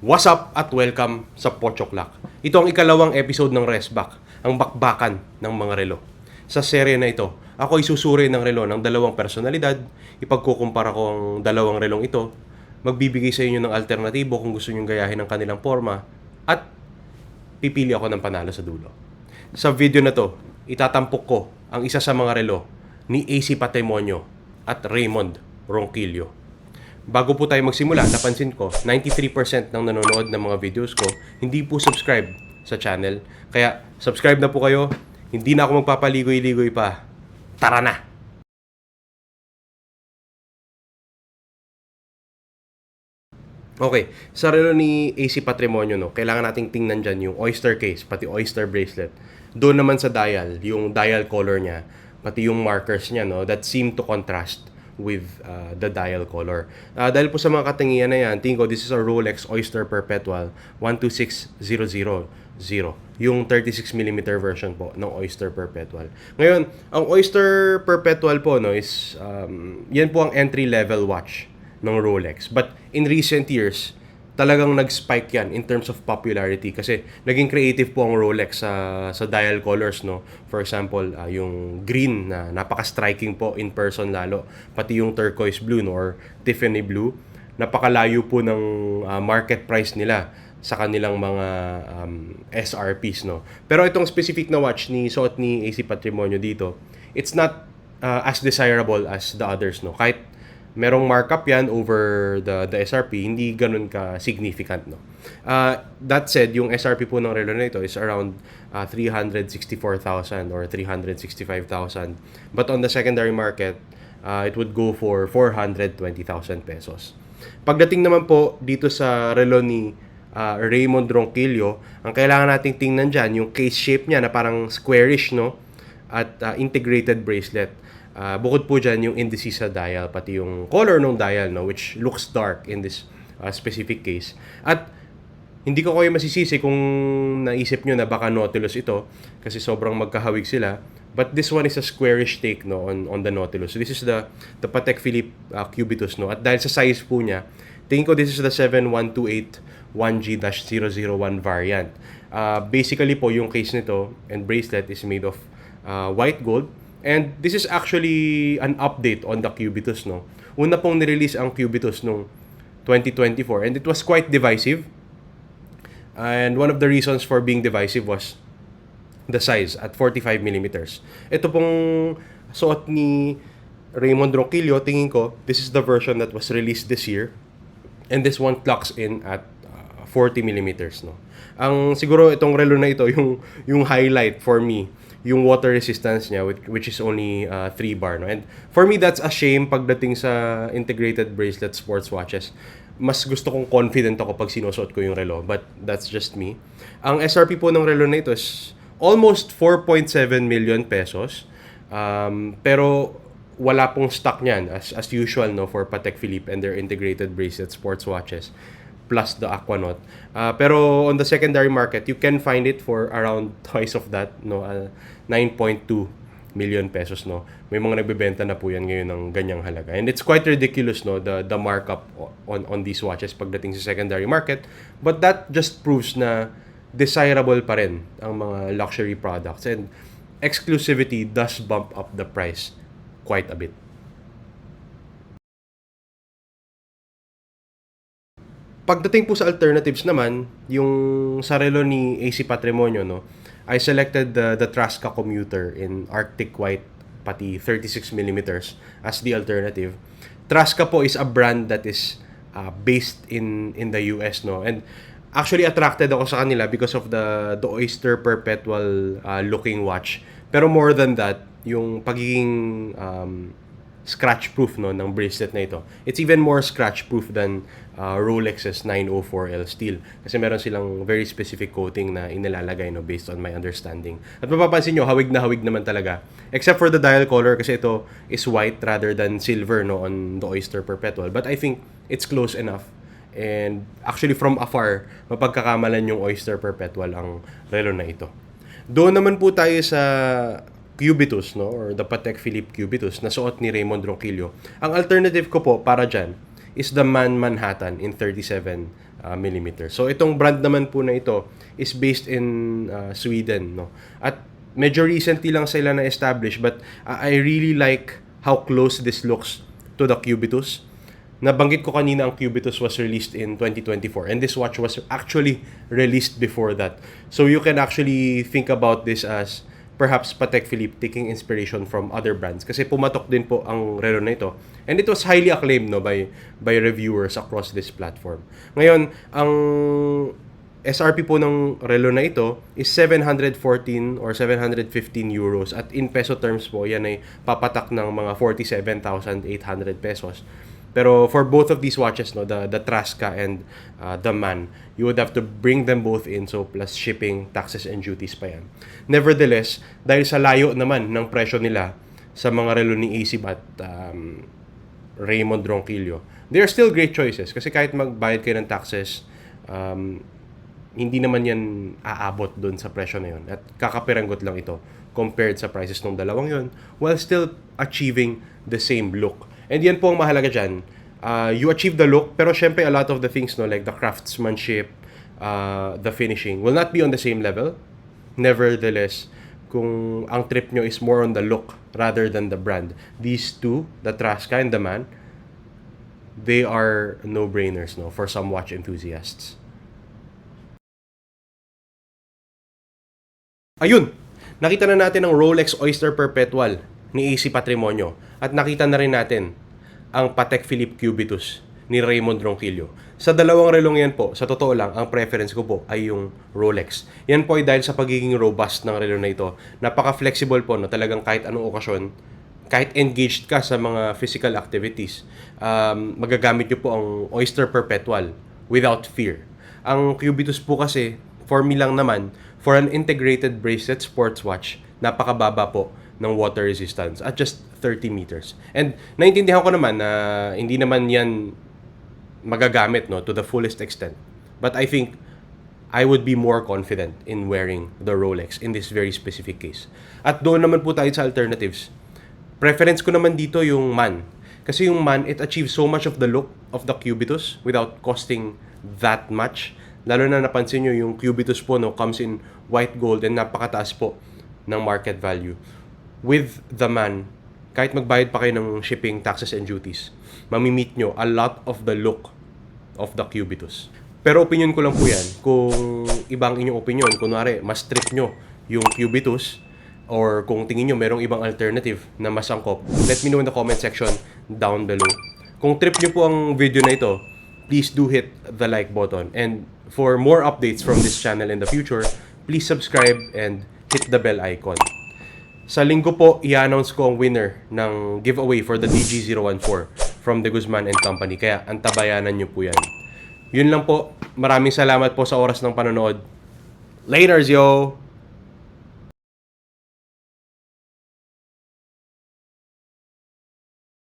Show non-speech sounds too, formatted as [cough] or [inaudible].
What's up at welcome sa Pochoklak. Ito ang ikalawang episode ng Resback, ang bakbakan ng mga relo. Sa serye na ito, ako ay susuri ng relo ng dalawang personalidad, ipagkukumpara ko ang dalawang relong ito, magbibigay sa inyo ng alternatibo kung gusto nyong gayahin ang kanilang forma, at pipili ako ng panalo sa dulo. Sa video na to, itatampok ko ang isa sa mga relo ni AC Patrimonio at Raymond Ronquillo. Bago po tayo magsimula, napansin ko, 93% ng nanonood ng mga videos ko hindi po subscribe sa channel. Kaya subscribe na po kayo. Hindi na ako magpapaligoy-ligoy pa. Tara na! Okay, sa relo ni AC Patrimonio, no, kailangan nating tingnan dyan yung oyster case, pati oyster bracelet. Doon naman sa dial, yung dial color niya, pati yung markers niya, no, that seem to contrast with uh, the dial color. Uh, dahil po sa mga katingian na yan, tingin ko this is a Rolex Oyster Perpetual 126000 yung 36mm version po ng Oyster Perpetual. Ngayon, ang Oyster Perpetual po no is um, yan po ang entry level watch ng Rolex. But in recent years, talagang nag-spike yan in terms of popularity kasi naging creative po ang Rolex sa sa dial colors no. For example, ah, yung green na napaka-striking po in person lalo, pati yung turquoise blue no or Tiffany blue, napakalayo po ng ah, market price nila sa kanilang mga um, SRPs no. Pero itong specific na watch ni suot ni AC Patrimonio dito, it's not ah, as desirable as the others no. Kahit merong markup yan over the the SRP, hindi ganun ka significant no. Uh, that said, yung SRP po ng relo na ito is around uh, 364,000 or 365,000. But on the secondary market, uh, it would go for 420,000 pesos. Pagdating naman po dito sa relo ni uh, Raymond Ronquillo, ang kailangan nating tingnan dyan, yung case shape niya na parang squarish, no? At uh, integrated bracelet. Uh, bukod po dyan yung indices sa dial, pati yung color ng dial, no? Which looks dark in this uh, specific case. At hindi ko kayo masisisi kung naisip nyo na baka Nautilus ito kasi sobrang magkahawig sila. But this one is a squarish take no on on the Nautilus. So this is the the Patek Philippe uh, Cubitus no. At dahil sa size po niya, tingin ko this is the 7128 1G-001 variant. Uh, basically po yung case nito and bracelet is made of uh, white gold and this is actually an update on the Cubitus no. Una pong nirelease ang Cubitus nung 2024 and it was quite divisive. And one of the reasons for being divisive was the size at 45 millimeters. Ito pong suot ni Raymond Ronquillo, tingin ko, this is the version that was released this year. And this one clocks in at uh, 40 millimeters. No? Ang siguro itong relo na ito, [laughs] yung, yung highlight for me, yung water resistance niya, which, which is only uh, 3 bar. No? And for me, that's a shame pagdating sa integrated bracelet sports watches mas gusto kong confident ako pag sinusuot ko yung relo. But that's just me. Ang SRP po ng relo na ito is almost 4.7 million pesos. Um, pero wala pong stock niyan as, as usual no for Patek Philippe and their integrated bracelet sports watches plus the Aquanaut. Uh, pero on the secondary market, you can find it for around [laughs] twice of that, no, uh, 9.2 million pesos no. May mga nagbebenta na po yan ngayon ng ganyang halaga. And it's quite ridiculous no the the markup on on these watches pagdating sa secondary market. But that just proves na desirable pa rin ang mga luxury products and exclusivity does bump up the price quite a bit. Pagdating po sa alternatives naman, yung sa relo ni AC Patrimonio, no, I selected the, the Trasca commuter in Arctic White pati 36 millimeters as the alternative. Trasca po is a brand that is uh, based in in the US no and actually attracted ako sa kanila because of the the Oyster Perpetual uh, looking watch. Pero more than that, yung pagiging um, scratch proof no ng bracelet na ito. It's even more scratch proof than uh, Rolex's 904L steel kasi meron silang very specific coating na inilalagay no based on my understanding. At mapapansin nyo, hawig na hawig naman talaga. Except for the dial color kasi ito is white rather than silver no on the Oyster Perpetual. But I think it's close enough. And actually from afar, mapagkakamalan yung Oyster Perpetual ang relo na ito. Doon naman po tayo sa Cubitus, no? Or the Patek Philippe Cubitus na suot ni Raymond Ronquillo. Ang alternative ko po para dyan is the Man Manhattan in 37 uh, millimeter. So itong brand naman po na ito is based in uh, Sweden, no. At medyo recently lang sila na establish but uh, I really like how close this looks to the Cubitus. Nabanggit ko kanina ang Cubitus was released in 2024 and this watch was actually released before that. So you can actually think about this as perhaps Patek Philippe taking inspiration from other brands kasi pumatok din po ang relo na ito. And it was highly acclaimed no by by reviewers across this platform. Ngayon, ang SRP po ng relo na ito is 714 or 715 euros at in peso terms po yan ay papatak ng mga 47,800 pesos. Pero for both of these watches no the the Trasca and uh, the Man you would have to bring them both in so plus shipping taxes and duties pa yan. Nevertheless, dahil sa layo naman ng presyo nila sa mga relo ni AC at um, Raymond Ronquillo, they are still great choices kasi kahit magbayad kayo ng taxes um, hindi naman yan aabot doon sa presyo na yun. At kakapiranggot lang ito compared sa prices ng dalawang yun while still achieving the same look. And yan po ang mahalaga dyan. Uh, you achieve the look, pero syempre a lot of the things, no, like the craftsmanship, uh, the finishing, will not be on the same level. Nevertheless, kung ang trip nyo is more on the look rather than the brand, these two, the Trasca and the Man, they are no-brainers no, for some watch enthusiasts. Ayun, nakita na natin ang Rolex Oyster Perpetual ni AC Patrimonio at nakita na rin natin ang Patek Philippe Cubitus ni Raymond Ronquillo. Sa dalawang relong yan po, sa totoo lang, ang preference ko po ay yung Rolex. Yan po ay dahil sa pagiging robust ng relo na ito. Napaka-flexible po, no? talagang kahit anong okasyon, kahit engaged ka sa mga physical activities, um, magagamit nyo po ang Oyster Perpetual without fear. Ang Cubitus po kasi, for me lang naman, for an integrated bracelet sports watch, napakababa po ng water resistance at just 30 meters. And naintindihan ko naman na hindi naman yan magagamit no to the fullest extent. But I think I would be more confident in wearing the Rolex in this very specific case. At doon naman po tayo sa alternatives. Preference ko naman dito yung Man. Kasi yung Man, it achieves so much of the look of the Cubitus without costing that much. Lalo na napansin nyo yung Cubitus po no, comes in white gold and napakataas po ng market value. With the Man, kahit magbayad pa kayo ng shipping, taxes, and duties, mamimit nyo a lot of the look of the Cubitus. Pero opinion ko lang po yan. Kung ibang inyong opinion, kunwari, mas trip nyo yung Cubitus, or kung tingin nyo merong ibang alternative na mas angkop, let me know in the comment section down below. Kung trip nyo po ang video na ito, please do hit the like button. And for more updates from this channel in the future, please subscribe and hit the bell icon. Sa linggo po, i-announce ko ang winner ng giveaway for the DG014 from the Guzman and Company. Kaya antabayanan nyo po yan. Yun lang po. Maraming salamat po sa oras ng panonood. Laters, yo!